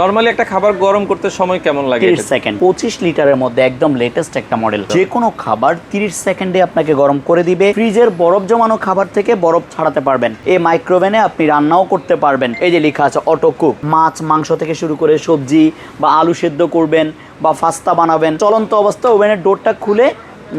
Normally একটা খাবার গরম করতে সময় কেমন লাগে তিরিশ এটা? সেকেন্ড পঁচিশ লিটারের মধ্যে একদম লেটেস্ট একটা মডেল যে কোনো খাবার তিরিশ সেকেন্ডে আপনাকে গরম করে দিবে। ফ্রিজের বরফ জমানো খাবার থেকে বরফ ছাড়াতে পারবেন। এই মাইক্রোওভেনে আপনি রান্নাও করতে পারবেন। এই যে লেখা আছে অটো কুক মাছ মাংস থেকে শুরু করে সবজি বা আলু সেদ্ধ করবেন বা পাস্তা বানাবেন। চলন্ত অবস্থা ওভেনের ডোরটা খুলে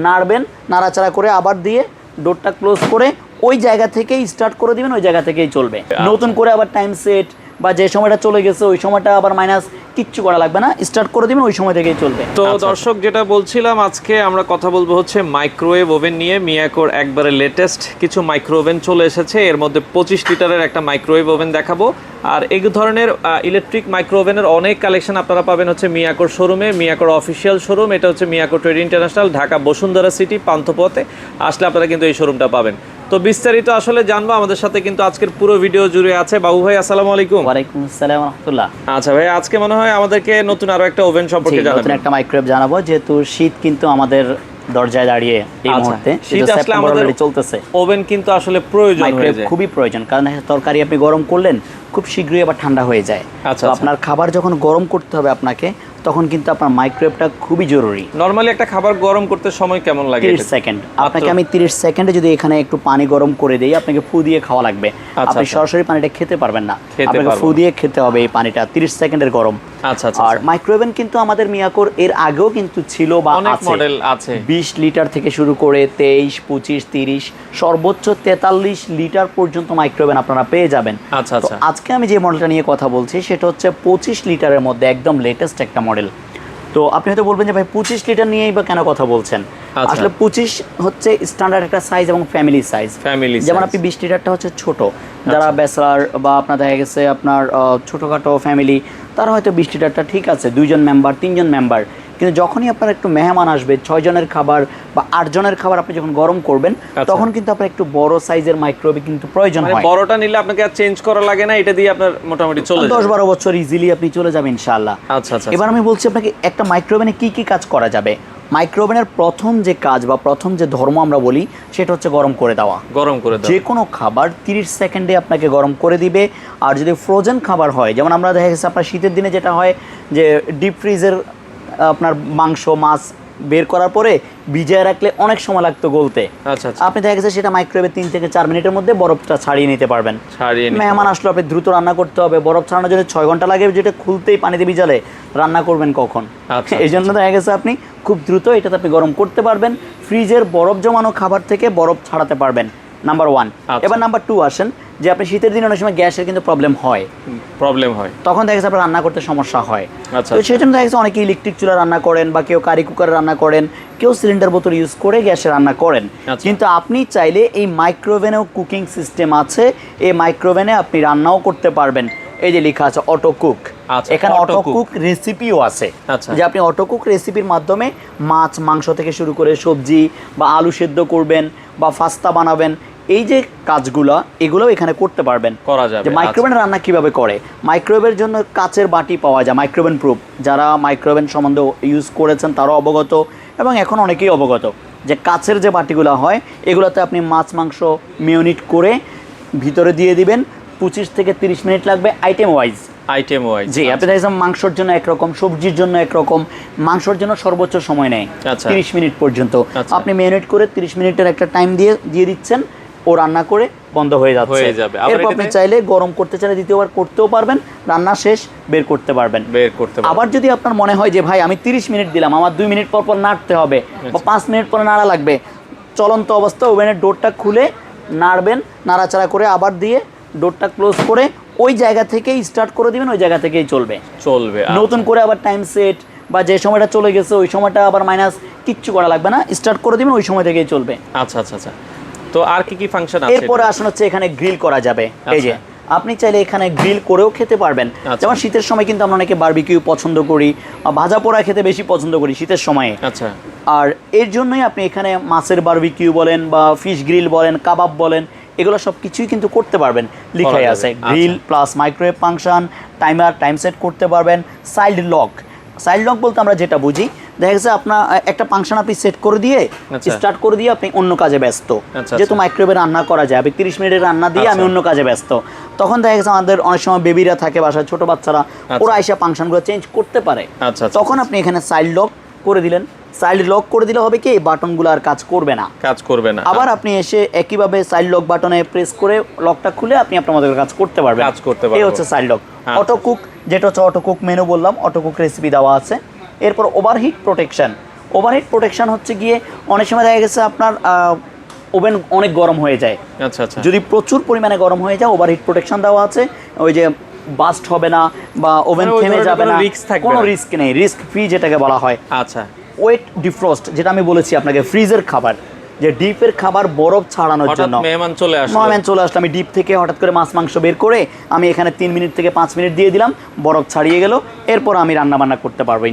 নাড়বেন নাড়াচাড়া করে আবার দিয়ে ডোরটা ক্লোজ করে ওই জায়গা থেকেই স্টার্ট করে দিবেন ওই জায়গা থেকেই চলবে। নতুন করে আবার টাইম সেট বা যে সময়টা চলে গেছে ওই সময়টা আবার মাইনাস কিচ্ছু করা লাগবে না। স্টার্ট করে দিবেন ওই সময় থেকেই চলবে। তো দর্শক যেটা বলছিলাম আজকে আমরা কথা বলব হচ্ছে মাইক্রোওয়েভ ওভেন নিয়ে। মিয়াকোর একবারে লেটেস্ট কিছু মাইক্রো ওভেন চলে এসেছে। এর মধ্যে পঁচিশ লিটারের একটা মাইক্রোওয়েভ ওভেন দেখাবো। আর এই ধরনের ইলেকট্রিক মাইক্রো ওভেনের অনেক কালেকশন আপনারা পাবেন হচ্ছে মিয়াকোর শোরুমে মিয়াকোর অফিসিয়াল শোরুম এটা হচ্ছে মিয়াকোর trade international Dhaka Bashundhara city পান্থপথে। আসলে আপনারা কিন্তু এই শোরুমটা পাবেন। তো বিস্তারিত আসলে জানব আমাদের সাথে কিন্তু আজকের পুরো ভিডিও জুড়ে আছে। বাবু ভাই আসসালামু আলাইকুম। ওয়ালাইকুম আসসালাম রহমতুল্লাহ। আচ্ছা ভাই আজকে মনে হয় আমাদেরকে নতুন আরও একটা ওভেন সম্পর্কে নতুন একটা মাইক্রোওয়েভ জানাব যেহেতু শীত কিন্তু আমাদের দরজায় দাঁড়িয়ে এই আচ্ছা, মুহূর্তে শীত আসলে আমাদের চলতেছে। ওভেন কিন্তু আসলে প্রয়োজন হয়ে যায়। খুবই প্রয়োজন কারণ তরকারি আপনি গরম করলেন খুব শীঘ্রই আবার ঠান্ডা হয়ে যায়। আচ্ছা, আচ্ছা। আপনার খাবার যখন গরম করতে হবে আপনাকে তখন কিন্তু আপনার মাইক্রোওয়েভটা খুবই জরুরি। নর্মালি একটা খাবার গরম করতে সময় কেমন লাগে তিরিশ এটা? সেকেন্ড আপনাকে আমি তিরিশ সেকেন্ডে যদি এখানে একটু পানি গরম করে দিই আপনাকে ফু দিয়ে খাওয়া লাগবে। আচ্ছা, আপনি আচ্ছা। সরাসরি পানিটা খেতে পারবেন না। আপনাকে ফু দিয়ে খেতে হবে এই পানিটা। তিরিশ সেকেন্ডের গরম। আর মাইক্রোওভেন কিন্তু আমাদের মিয়াকোর এর আগেও কিন্তু ছিল বা অনেক মডেল আছে। বিশ লিটার থেকে শুরু করে তেইশ পঁচিশ তিরিশ সর্বোচ্চ তেতাল্লিশ লিটার পর্যন্ত মাইক্রোওভেন আপনারা পেয়ে যাবেন। আচ্ছা আচ্ছা। আজকে আমি যে মডেলটা নিয়ে কথা বলছি সেটা হচ্ছে পঁচিশ লিটারের মধ্যে একদম লেটেস্ট একটা মডেল তো আপনি হয়তো বলবেন যে ভাই পঁচিশ লিটার নিয়েই বা কেন কথা বলছেন? আচ্ছা। আসলে পঁচিশ হচ্ছে স্ট্যান্ডার্ড একটা সাইজ এবং ফ্যামিলি সাইজ ফ্যামিলি যেমন আপনি বিশ লিটারটা হচ্ছে ছোট। যারা ব্যাচলার বা আপনার দেখা গেছে আপনার ছোটোখাটো ফ্যামিলি তারা হয়তো বিশ লিটারটা ঠিক আছে দুইজন মেম্বার তিনজন মেম্বার কিন্তু যখনই আপনার একটু মেহমান আসবে ছয় জনের খাবার বা আট জনের খাবার আপনি যখন গরম করবেন আচ্ছা। তখন কিন্তু আপনার একটু বড় সাইজের মাইক্রোওয়েভ কিন্তু প্রয়োজন মানে হয়। বড়টা নিলে আপনাকে আর চেঞ্জ করা লাগে না এটা দিয়ে আপনার মোটামুটি চলে দশ যায় বারো বছর ইজিলি আপনি চলে যাবেন ইনশাআল্লাহ। আচ্ছা আচ্ছা এবার আমি বলছি আপনাকে একটা মাইক্রোওভেনে কি কি কাজ করা যাবে? মাইক্রোওভেনের প্রথম যে কাজ বা প্রথম যে ধর্ম আমরা বলি সেটা হচ্ছে গরম করে দেওয়া। গরম করে যে কোনো খাবার তিরিশ সেকেন্ডে আপনাকে গরম করে দিবে। আর যদি ফ্রোজেন খাবার হয় যেমন আমরা দেখা গেছে আপনার শীতের দিনে যেটা হয় যে ডিপ ফ্রিজের আপনার মাংস মাছ বের করার পরে ভিজিয়ে রাখলে অনেক সময় লাগতো গলতে। আচ্ছা আচ্ছা। আপনি দেখা গেছে সেটা মাইক্রোওয়েভে তিন থেকে চার মিনিটের মধ্যে বরফটা ছাড়িয়ে নিতে পারবেন। মেহমান আসলো আপনি দ্রুত রান্না করতে হবে। বরফ ছাড়ানোর জন্য ছয় ঘণ্টা লাগে যেটা খুলতেই পানিতে ভিজালে রান্না করবেন কখন। আচ্ছা, এই জন্য দেখা গেছে আপনি খুব দ্রুত এটাতে আপনি গরম করতে পারবেন। ফ্রিজের বরফ জমানো খাবার থেকে বরফ ছাড়াতে পারবেন। নাম্বার ওয়ান আচ্ছা। এবার নাম্বার টু আসেন যে আপনি শীতের দিনে অনেক সময় গ্যাসের কিন্তু প্রবলেম হয়। প্রবলেম হয়। তখন দেখা গেছে আপনার রান্না করতে সমস্যা হয়। আচ্ছা, তো সেই জন্য দেখা গেছে অনেকে ইলেকট্রিক চুলা রান্না করেন বা কেউ কারি কুকারে রান্না করেন কেউ সিলিন্ডার বোতল ইউজ করে গ্যাসে রান্না করেন। আচ্ছা। কিন্তু আপনি চাইলে এই মাইক্রোওভেনেও কুকিং সিস্টেম আছে এই মাইক্রোওভেনে আপনি রান্নাও করতে পারবেন। এই যে লেখা আছে অটো কুক আচ্ছা, এখানে অটো কুক রেসিপিও আছে। আচ্ছা। যে আপনি অটো কুক রেসিপির মাধ্যমে মাছ মাংস থেকে শুরু করে সবজি বা আলু সেদ্ধ করবেন বা ফাস্তা বানাবেন এই যে কাজগুলা এগুলোও এখানে করতে পারবেন। করা যাবে যে মাইক্রোওভেন রান্না কীভাবে করে? মাইক্রোওয়েভের জন্য কাচের বাটি পাওয়া যায় মাইক্রোওভেন প্রুফ যারা মাইক্রোওভেন সম্বন্ধে ইউজ করেছেন তারাও অবগত এবং এখন অনেকেই অবগত যে কাচের যে বাটিগুলো হয় এগুলোতে আপনি মাছ মাংস মিউনিট করে ভিতরে দিয়ে দিবেন। পঁচিশ থেকে তিরিশ মিনিট লাগবে আইটেম ওয়াইজ আইটেম ওয়াইজ জি আপনি দেখছেন মাংসর জন্য একরকম সবজির জন্য একরকম। মাংসর জন্য সর্বোচ্চ সময় নেয় আচ্ছা। তিরিশ মিনিট পর্যন্ত। আচ্ছা। আপনি মিনিট করে তিরিশ মিনিটের একটা টাইম দিয়ে দিয়ে দিচ্ছেন। ও রান্না করে বন্ধ হয়ে যাচ্ছে। হয়ে যাবে। এরপর আপনি চাইলে গরম করতে চাইলে দ্বিতীয়বার করতেও পারবেন রান্না শেষ বের করতে পারবেন। বের করতে আবার যদি আপনার মনে হয় যে ভাই আমি তিরিশ মিনিট দিলাম আমার দুই মিনিট পর পর নাড়তে হবে আচ্ছা। বা পাঁচ মিনিট পরে নাড়া লাগবে। চলন্ত অবস্থা ওভেনের ডোরটা খুলে নাড়বেন নাড়াচাড়া করে আবার দিয়ে ডোরটা ক্লোজ করে ওই জায়গা থেকেই স্টার্ট করে দিবেন ওই জায়গা থেকেই চলবে। চলবে আচ্ছা। নতুন করে আবার টাইম সেট বা যে সময়টা চলে গেছে ওই সময়টা আবার মাইনাস কিচ্ছু করা লাগবে না স্টার্ট করে দিবেন ওই সময় থেকেই চলবে। আচ্ছা আচ্ছা আচ্ছা। তো আর কি কি ফাংশন আছে এরপরে আসুন হচ্ছে এখানে গ্রিল করা যাবে। এই যে আচ্ছা। আপনি চাইলে এখানে গ্রিল করেও খেতে পারবেন। আচ্ছা। যেমন শীতের সময় কিন্তু আমরা অনেকে বারবিকিউ পছন্দ করি ভাজা পোড়া খেতে বেশি পছন্দ করি শীতের সময়ে। আচ্ছা। আর এর জন্যই আপনি এখানে মাছের বারবিকিউ বলেন বা ফিশ গ্রিল বলেন কাবাব বলেন এগুলো সব কিছুই কিন্তু করতে পারবেন। লিখাই আছে। Grill plus microwave function timer time set করতে পারবেন সাইল্ড লক সাইল্ড লক বলতে আমরা যেটা বুঝি দেখা গেছে আপনার একটা ফাংশন আপনি সেট করে দিয়ে আচ্ছা। স্টার্ট করে দিয়ে আপনি অন্য কাজে ব্যস্ত। আচ্ছা, যেহেতু আচ্ছা। মাইক্রোওয়েভে রান্না করা যায় আপনি তিরিশ মিনিটের রান্না দিয়ে আমি আচ্ছা। অন্য কাজে ব্যস্ত। তখন দেখা গেছে আমাদের অনেক সময় বেবিরা থাকে বাসায় ছোট বাচ্চারা ওরা এসে ফাংশনগুলো চেঞ্জ করতে পারে। আচ্ছা, আচ্ছা, তখন আপনি এখানে সাইড লক করে দিলেন। সাইড লক করে দিলে হবে কি এই বাটনগুলো আর কাজ করবে না। কাজ করবে না। আবার আপনি এসে একইভাবে সাইড লক বাটনে প্রেস করে লকটা খুলে আপনি আপনার মতো কাজ করতে পারবেন। কাজ করতে পারবেন এই হচ্ছে সাইড লক আচ্ছা। অটো কুক যেটা হচ্ছে অটো কুক মেনু বললাম অটো কুক রেসিপি দেওয়া আছে। এরপর ওভারহিট প্রোটেকশান ওভারহিট প্রোটেকশান হচ্ছে গিয়ে অনেক সময় দেখা গেছে আপনার ওভেন অনেক গরম হয়ে যায়। আচ্ছা আচ্ছা। যদি প্রচুর পরিমাণে গরম হয়ে যায় ওভারহিট প্রোটেকশন দেওয়া আছে। ওই যে বাস্ট হবে না বা ওভেন মানে থেমে যাবে না কোনো রিস্ক নেই। রিস্ক ফ্রি যেটাকে বলা হয়। আচ্ছা। ওয়েট ডিফ্রস্ট যেটা আমি বলেছি আপনাকে ফ্রিজের খাবার। যে ডিপের খাবার বরফ ছাড়ানোর জন্য। মেহমান চলে আসলো। মেহমান চলে আসলো। আমি ডিপ থেকে হঠাৎ করে মাছ মাংস বের করে আমি এখানে তিন মিনিট থেকে পাঁচ মিনিট দিয়ে দিলাম। বরফ ছাড়িয়ে গেল। এরপর আমি রান্না বান্না করতে পারব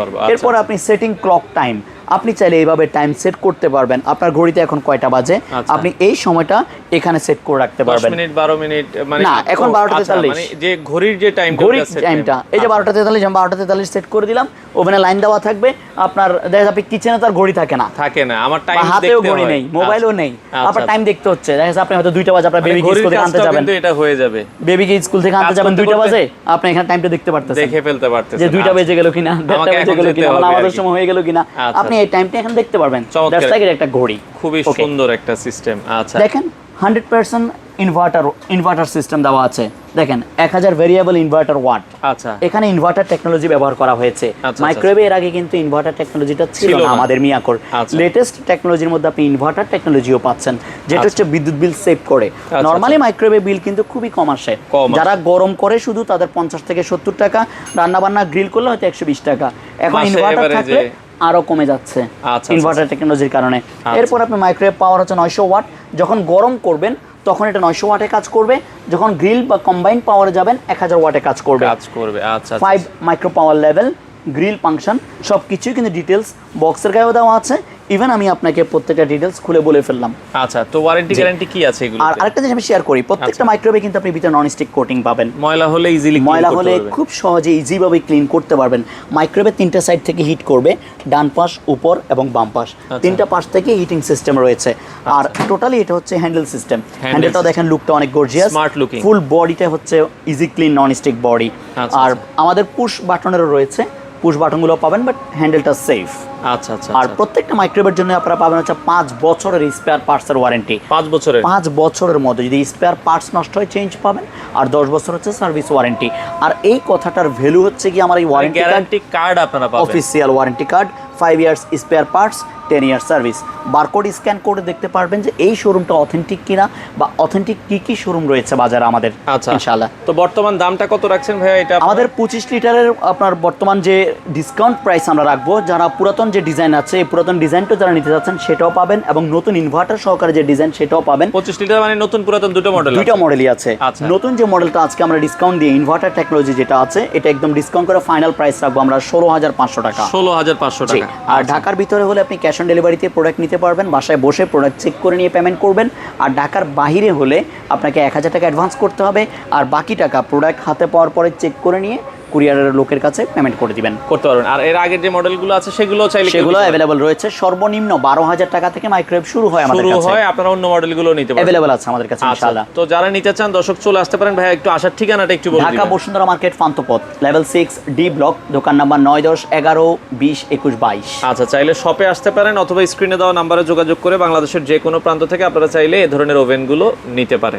পারব, আচ্ছা, এরপর আপনি সেটিং ক্লক টাইম আপনি চাইলে এইভাবে টাইম সেট করতে পারবেন। আপনার ঘড়িতে এখন কয়টা বাজে? আচ্ছা। আপনি এই সময়টা এখানে সেট করে রাখতে পারবেন। মিনিট বারো মিনিট মানে না, এখন 12টা আচ্ছা, 43 মানে যে ঘড়ির যে টাইম ঘড়ির টাইমটা এই যে বারোটা তেতাল্লিশ আমি বারোটা তেতাল্লিশ সেট করে দিলাম। ওভেনে লাইন দেওয়া থাকবে। আপনার দেখা যাবে কিচেনে তার ঘড়ি থাকে না। থাকে না। আমার টাইম হাতেও ঘড়ি নেই মোবাইলও নেই। আচ্ছা, আপনার টাইম দেখতে হচ্ছে। দেখা যাচ্ছে আপনি হয়তো দুইটা বাজে আপনার বেবিকে ঘড়ির স্কুল থেকে আনতে যাবেন। এটা হয়ে যাবে। বেবিকে স্কুল থেকে আনতে যাবেন দুইটা বাজে? আপনি এখানে টাইমটা দেখতে পারতেছেন। দেখে ফেলতে পারতেছে যে দুইটা বেজে গেল কিনা দেড়টা বেজে গেল কিনা মানে আমাদের সময় হয়ে গেল কিনা। আচ্ছা, আপনি এই টাইমটা এখন দেখতে পারবেন। দ্যাটস লাইক একটা ঘড়ি। খুবই সুন্দর একটা সিস্টেম আচ্ছা। দেখেন hundred percent inverter inverter system দেওয়া আছে। দেখেন এক হাজার ভেরিয়েবল ইনভার্টার ওয়াট আচ্ছা। এখানে ইনভার্টার টেকনোলজি ব্যবহার করা হয়েছে। আচ্ছা, মাইক্রোওয়েভে এর আগে কিন্তু ইনভার্টার টেকনোলজিটা ছিল না। আমাদের মিয়াকোর। আচ্ছা। লেটেস্ট টেকনোলজির মধ্যে আপনি ইনভার্টার টেকনোলজিও পাচ্ছেন যেটা আচ্ছা। হচ্ছে বিদ্যুৎ বিল সেভ করে। নর্মালি মাইক্রোওয়েভ বিল কিন্তু খুবই কম আসে। যারা গরম করে শুধু তাদের পঞ্চাশ থেকে সত্তর টাকা রান্না বান্না গ্রিল করলে হয়তো একশো বিশ টাকা। এখন ইনভার্টার থাকলে এ- আরও কমে যাচ্ছে আচ্ছা, ইনভার্টার টেকনোলজির কারণে। এরপর আপনি মাইক্রোওয়েভ পাওয়ার হচ্ছে নয়শো ওয়াট যখন গরম করবেন তখন এটা নয়শো ওয়াটে কাজ করবে। যখন গ্রিল বা কম্বাইন পাওয়ারে যাবেন এক হাজার ওয়াটে কাজ করবে। কাজ করবে আচ্ছা আচ্ছা, five micro power level grill function সব কিছুই কিন্তু ডিটেলস বক্সের গায়েও দেওয়া আছে। ইভেন আমি আপনাকে প্রত্যেকটা ডিটেলস খুলে বলে ফেললাম। আচ্ছা তো ওয়ারেন্টি গ্যারান্টি কি আছে এগুলো আর আরেকটা জিনিস আমি শেয়ার করি প্রত্যেকটা আচ্ছা। মাইক্রোওয়েভে কিন্তু আপনি ভিতরে নন স্টিক কোটিং পাবেন। ময়লা হলে ইজিলি ময়লা হলে খুব সহজে ইজিভাবে ক্লিন করতে পারবেন। মাইক্রোওয়েভে তিনটা সাইড থেকে হিট করবে ডান পাশ উপর এবং বাম পাশ। আচ্ছা। তিনটা পাশ থেকে হিটিং সিস্টেম রয়েছে। আর টোটালি এটা হচ্ছে হ্যান্ডেল সিস্টেম হ্যান্ডেলটা। দেখেন লুকটা অনেক গর্জিয়াস Smart looking। ফুল বডিটা হচ্ছে easy clean non stick body আচ্ছা, আর আচ্ছা। আমাদের পুশ বাটনেরও রয়েছে। পুশ বাটনগুলো পাবেন বাট হ্যান্ডেলটা সেফ আচ্ছা আচ্ছা আর। প্রত্যেকটা মাইক্রোওয়েভের জন্য আপনারা পাবেন হচ্ছে পাঁচ বছরের স্পেয়ার পার্টসের ওয়ারেন্টি পাঁচ বছরের? পাঁচ বছরের মধ্যে যদি স্পেয়ার পার্টস নষ্ট হয় চেঞ্জ পাবেন আর দশ বছর হচ্ছে সার্ভিস ওয়ারেন্টি আর এই কথাটার ভ্যালু হচ্ছে কি আমার এই ওয়ারেন্টি কার্ড কার্ড আপনারা পাবেন। Official warranty card five years spare parts ten years service barcode scan করে দেখতে পারবেন যে এই শোরুমটা অথেন্টিক কিনা বা অথেন্টিক কি কি শোরুম রয়েছে বাজারে আমাদের আচ্ছা। ইনশাআল্লাহ। তো বর্তমান দামটা কত রাখছেন ভাইয়া? এটা আমাদের পঁচিশ লিটারের আপনার বর্তমান যে ডিসকাউন্ট প্রাইস আমরা রাখব যারা পুরাতন যে ডিজাইন আছে এই পুরাতন ডিজাইনটা যারা নিতে চাচ্ছেন সেটাও পাবেন এবং নতুন ইনভার্টার সহকারে যে ডিজাইন সেটাও পাবেন। পঁচিশ লিটার মানে নতুন পুরাতন দুটো মডেল দুটো মডেলই আছে। আচ্ছা। নতুন যে মডেলটা আজকে আমরা ডিসকাউন্ট দিয়ে ইনভার্টার টেকনোলজি যেটা আছে এটা একদম ডিসকাউন্ট করে ফাইনাল প্রাইস রাখব আমরা ষোলো হাজার পাঁচশো টাকা। ষোলো হাজার পাঁচশো টাকা। আর। ঢাকার ভিতরে হলে আপনি ক্যাশ অন ডেলিভারিতে প্রোডাক্ট নিতে পারবেন। বাসায় বসে প্রোডাক্ট চেক করে নিয়ে পেমেন্ট করবেন। আর ঢাকার বাহিরে হলে আপনাকে এক হাজার টাকা অ্যাডভান্স করতে হবে। আর বাকি টাকা প্রোডাক্ট হাতে পাওয়ার পরে চেক করে নিয়ে কুরিয়ারের লোকের কাছে পেমেন্ট করে দিবেন। করতে পারবেন। আর এর আগের যে মডেলগুলো আছে সেগুলো চাইলে সেগুলো অ্যাভেলেবল রয়েছে। সর্বনিম্ন বারো হাজার টাকা থেকে মাইক্রোওয়েভ শুরু হয় আমাদের কাছে। হয় আপনারা অন্য মডেলগুলো নিতে পারবেন অ্যাভেলেবল আছে আমাদের কাছে আচ্ছা ইনশাআল্লাহ। তো যারা নিতে চান দর্শক চলে আসতে পারেন। ভাইয়া একটু আসার ঠিকানাটা একটু বলে Dhaka Bashundhara market Panthapath level six D block দোকান নাম্বার নয় দশ এগারো বিশ একুশ বাইশ। আচ্ছা চাইলে শপে আসতে পারেন অথবা স্ক্রিনে দেওয়া নাম্বারে যোগাযোগ করে বাংলাদেশের যে কোনো প্রান্ত থেকে আপনারা চাইলে এই ধরনের ওভেনগুলো নিতে পারেন।